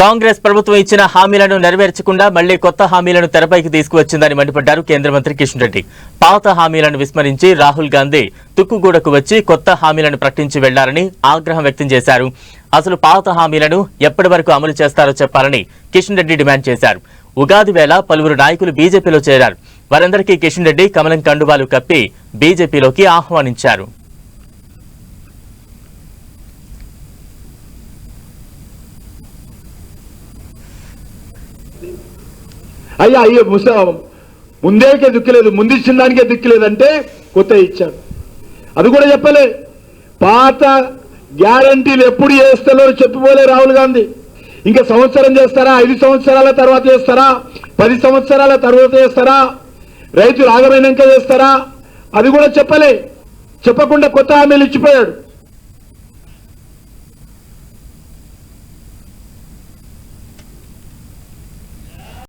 కాంగ్రెస్ ప్రభుత్వం ఇచ్చిన హామీలను నెరవేర్చకుండా మళ్ళీ కొత్త హామీలను తెరపైకి తీసుకువచ్చిందని మండిపడ్డారు కేంద్ర మంత్రి కిషన్ రెడ్డి. పాత హామీలను విస్మరించి రాహుల్ గాంధీ తుక్కుగూడకు వచ్చి కొత్త హామీలను ప్రకటించి వెళ్ళారని ఆగ్రహం వ్యక్తం చేశారు. అసలు పాత హామీలను ఎప్పటి వరకు అమలు చేస్తారో చెప్పాలని కిషన్ రెడ్డి డిమాండ్ చేశారు. ఉగాది వేళ పలువురు నాయకులు బీజేపీలో చేరారు. వారందరికీ కిషన్ రెడ్డి కమలం కండువాలు కప్పి బీజేపీలోకి ఆహ్వానించారు. అయ్యా అయ్యో ముస ముందేకే దిక్కులేదు ముందు ఇచ్చిన దానికే దిక్కులేదంటే కొత్త ఇచ్చాడు. అది కూడా చెప్పలే. పాత గ్యారంటీలు ఎప్పుడు చేస్తారో చెప్పిపోలే రాహుల్ గాంధీ. ఇంకా సంవత్సరం చేస్తారా? ఐదు సంవత్సరాల తర్వాత చేస్తారా? పది సంవత్సరాల తర్వాత చేస్తారా? రైతు రాగమైనాక చేస్తారా? అది కూడా చెప్పలే. చెప్పకుండా కొత్త హామీలు ఇచ్చిపోయాడు.